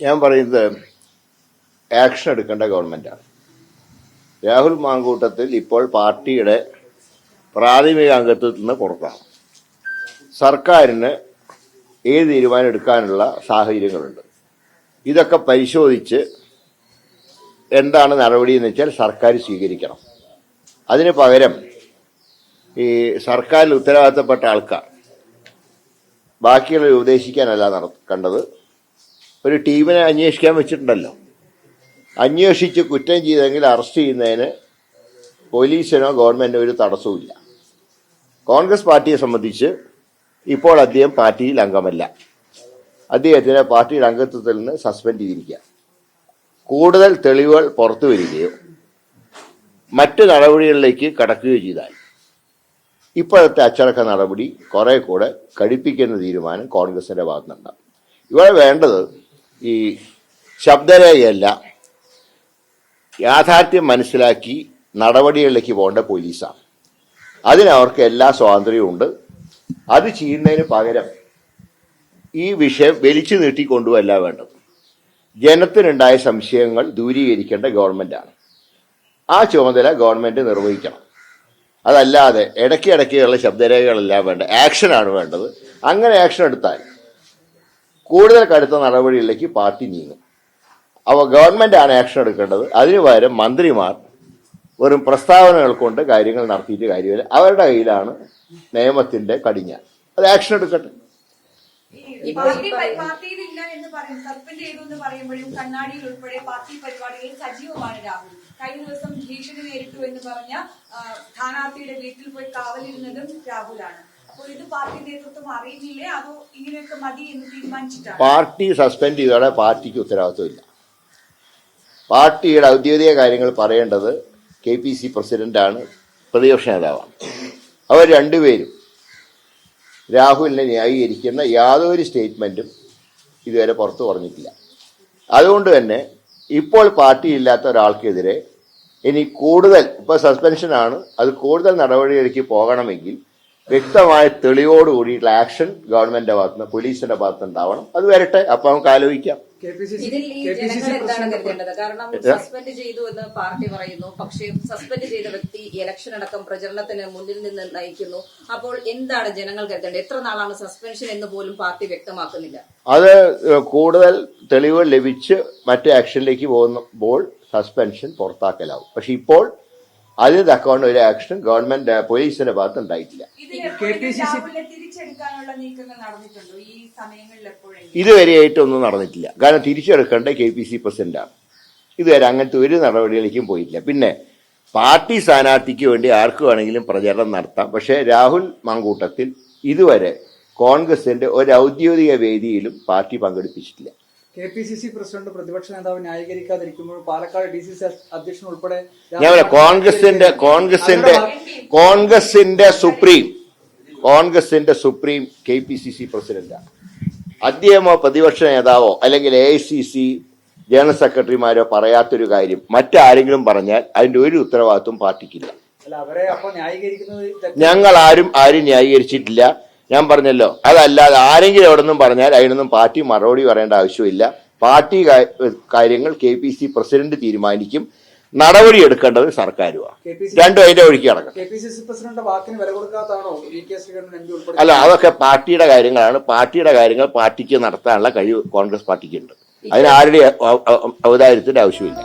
ഞാൻ പറയുന്നത് ആക്ഷൻ എടുക്കേണ്ട ഗവൺമെന്റാണ് രാഹുൽ മാങ്കൂട്ടത്തിൽ ഇപ്പോൾ പാർട്ടിയുടെ പ്രാഥമിക അംഗത്വത്തിൽ നിന്ന് പുറത്താണ് സർക്കാരിന് ഏത് തീരുമാനം എടുക്കാനുള്ള സാഹചര്യങ്ങളുണ്ട്. ഇതൊക്കെ പരിശോധിച്ച് എന്താണ് നടപടി എന്ന് വെച്ചാൽ സർക്കാർ സ്വീകരിക്കണം. അതിന് പകരം ഈ സർക്കാരിൽ ഉത്തരവാദിത്തപ്പെട്ട ആൾക്കാർ ബാക്കിയുള്ളവരെ ഉപദേശിക്കാനല്ല നടക്കേണ്ടത് ഒരു ടീമിനെ അന്വേഷിക്കാൻ വെച്ചിട്ടുണ്ടല്ലോ. അന്വേഷിച്ച് കുറ്റം ചെയ്തെങ്കിൽ അറസ്റ്റ് ചെയ്യുന്നതിന് പോലീസിനോ ഗവൺമെന്റിനോ ഒരു തടസ്സവുമില്ല. കോൺഗ്രസ് പാർട്ടിയെ സംബന്ധിച്ച് ഇപ്പോൾ അദ്ദേഹം പാർട്ടിയിൽ അംഗമല്ല. അദ്ദേഹത്തിന് പാർട്ടിയുടെ അംഗത്വത്തിൽ നിന്ന് സസ്പെൻഡ് ചെയ്തിരിക്കുക. കൂടുതൽ തെളിവുകൾ പുറത്തു വരികയോ മറ്റ് നടപടികളിലേക്ക് കടക്കുകയോ ചെയ്താൽ ഇപ്പോഴത്തെ അച്ചടക്ക നടപടി കുറെ കൂടെ കടുപ്പിക്കുന്ന തീരുമാനം കോൺഗ്രസിന്റെ ഭാഗത്തുനിന്നുണ്ടാകും. ഇവിടെ വേണ്ടത് ഈ ശബ്ദരേഖയല്ല യാഥാർത്ഥ്യം മനസ്സിലാക്കി നടപടികളിലേക്ക് പോകേണ്ട പോലീസാണ്. അതിനവർക്ക് എല്ലാ സ്വാതന്ത്ര്യവും ഉണ്ട്. അത് ചെയ്യുന്നതിന് പകരം ഈ വിഷയം വലിച്ചു നീട്ടിക്കൊണ്ടുവല്ല വേണ്ടത്. ജനത്തിനുണ്ടായ സംശയങ്ങൾ ദൂരീകരിക്കേണ്ട ഗവൺമെന്റാണ് ആ ചുമതല ഗവൺമെന്റ് നിർവഹിക്കണം. അതല്ലാതെ ഇടയ്ക്കിടയ്ക്കുള്ള ശബ്ദരേഖകളെല്ലാം വേണ്ട. ആക്ഷനാണ് വേണ്ടത്. അങ്ങനെ ആക്ഷൻ എടുത്താൽ കൂടുതൽ കടുത്ത നടപടികളിലേക്ക് പാർട്ടി നീങ്ങും. അപ്പോൾ ഗവൺമെന്റ് ആണ് ആക്ഷൻ എടുക്കേണ്ടത്. അതിനു പകരം മന്ത്രിമാർ വെറും പ്രസ്താവനകൾ കൊണ്ട് കാര്യങ്ങൾ നടത്തിയിട്ട് കാര്യമില്ല. അവരുടെ കയ്യിലാണ് നിയമത്തിന്റെ കടിഞ്ഞ അത് ആക്ഷൻ എടുക്കട്ടെ. എന്ന് സസ്പെൻഡ് എന്ന് പറയുമ്പോഴും ഉൾപ്പെടെ പാർട്ടി കഴിഞ്ഞ ദിവസം ഭീഷണി നേരിട്ടു എന്ന് പറഞ്ഞ സ്ഥാനാർത്ഥിയുടെ വീട്ടിൽ പോയി കാവലിരുന്നതും രാഹുലാണ്. പാർട്ടി സസ്പെൻഡ് ചെയ്തോടെ പാർട്ടിക്ക് ഉത്തരവാദിത്വമില്ല. പാർട്ടിയുടെ ഔദ്യോഗിക കാര്യങ്ങൾ പറയേണ്ടത് കെ പി സി പ്രസിഡന്റാണ് പ്രതിപക്ഷ നേതാവാണ്. അവർ രണ്ടുപേരും രാഹുലിനെ ന്യായീകരിക്കുന്ന യാതൊരു സ്റ്റേറ്റ്മെന്റും ഇതുവരെ പുറത്തു പറഞ്ഞിട്ടില്ല. അതുകൊണ്ട് തന്നെ ഇപ്പോൾ പാർട്ടി ഇല്ലാത്ത ഒരാൾക്കെതിരെ ഇനി കൂടുതൽ ഇപ്പോൾ സസ്പെൻഷനാണ് അത് കൂടുതൽ നടപടിയിലേക്ക് പോകണമെങ്കിൽ വ്യക്തമായ തെളിവോട് കൂടിയിട്ടുള്ള ആക്ഷൻ ഗവൺമെന്റിന്റെ ഭാഗത്തുനിന്ന് പോലീസിന്റെ ഭാഗത്ത് ഉണ്ടാവണം. അത് വരട്ടെ. അപ്പൊ നമുക്ക് ആലോചിക്കാം. ഇതിൽ ഈ ജനങ്ങൾ എന്താണ് കരുതേണ്ടത് കാരണം സസ്പെൻഡ് ചെയ്തു എന്ന് പാർട്ടി പറയുന്നു. പക്ഷേ സസ്പെൻഡ് ചെയ്ത വ്യക്തി ഇലക്ഷൻ അടക്കം പ്രചരണത്തിന് മുന്നിൽ നിന്ന് നയിക്കുന്നു. അപ്പോൾ എന്താണ് ജനങ്ങൾ കരുതേണ്ടത്? എത്ര നാളാണ് സസ്പെൻഷൻ എന്ന് പോലും പാർട്ടി വ്യക്തമാക്കുന്നില്ല. അത് കൂടുതൽ തെളിവുകൾ ലഭിച്ച് മറ്റു ആക്ഷനിലേക്ക് പോകുമ്പോൾ സസ്പെൻഷൻ പുറത്താക്കലാവും. പക്ഷെ ഇപ്പോൾ അതിന് തക്കവണ്ണം ഒരു ആക്ഷൻ ഗവൺമെന്റ് പോലീസിന്റെ ഭാഗത്ത് ഉണ്ടായിട്ടില്ല. ഇതുവരെയായിട്ടൊന്നും നടന്നിട്ടില്ല. കാരണം തിരിച്ചെടുക്കേണ്ട കെ പി സി പ്രസിഡന്റാണ്. ഇതുവരെ അങ്ങനത്തെ ഒരു നടപടികളിലേക്കും പോയിട്ടില്ല. പിന്നെ പാർട്ടി സ്ഥാനാർത്ഥിക്ക് വേണ്ടി ആർക്ക് വേണമെങ്കിലും പ്രചരണം നടത്താം. പക്ഷേ രാഹുൽ മാങ്കൂട്ടത്തിൽ ഇതുവരെ കോൺഗ്രസിന്റെ ഒരു ഔദ്യോഗിക വേദിയിലും party പങ്കെടുപ്പിച്ചിട്ടില്ല. K P C C president പ്രതിപക്ഷ നേതാവ് ന്യായീകരിക്കാതിരിക്കുമ്പോൾ പാലക്കാട് ഡി സി സി അധ്യക്ഷൻ ഉൾപ്പെടെ ഞാൻ കോൺഗ്രസിന്റെ കോൺഗ്രസിന്റെ കോൺഗ്രസിന്റെ സുപ്രീം കോൺഗ്രസിന്റെ supreme K P C C പ്രസിഡന്റാണ് അദ്ദേഹമോ പ്രതിപക്ഷ നേതാവോ അല്ലെങ്കിൽ A I C C general സെക്രട്ടറിമാരോ പറയാത്തൊരു കാര്യം മറ്റാരെങ്കിലും പറഞ്ഞാൽ അതിന്റെ ഒരു ഉത്തരവാദിത്വം പാർട്ടിക്കില്ല. ഞങ്ങൾ ആരും ആരും ന്യായീകരിച്ചിട്ടില്ല. ഞാൻ പറഞ്ഞല്ലോ അതല്ലാതെ ആരെങ്കിലും എവിടെ നിന്നും പറഞ്ഞാൽ അതിനൊന്നും പാർട്ടി മറുപടി പറയേണ്ട ആവശ്യമില്ല. പാർട്ടി കാര്യങ്ങൾ കെ പി സി പ്രസിഡന്റ് തീരുമാനിക്കും. നടപടി എടുക്കേണ്ടത് സർക്കാരുമാണ് രണ്ടും അതിന്റെ ഒഴുക്കി അടക്കം അല്ല അതൊക്കെ പാർട്ടിയുടെ കാര്യങ്ങളാണ്. പാർട്ടിയുടെ കാര്യങ്ങൾ പാർട്ടിക്ക് നടത്താനുള്ള കഴിവ് കോൺഗ്രസ് പാർട്ടിക്ക് ഉണ്ട് അതിന് ആരുടെ ഔദാര്യത്തിന്റെ ആവശ്യമില്ല.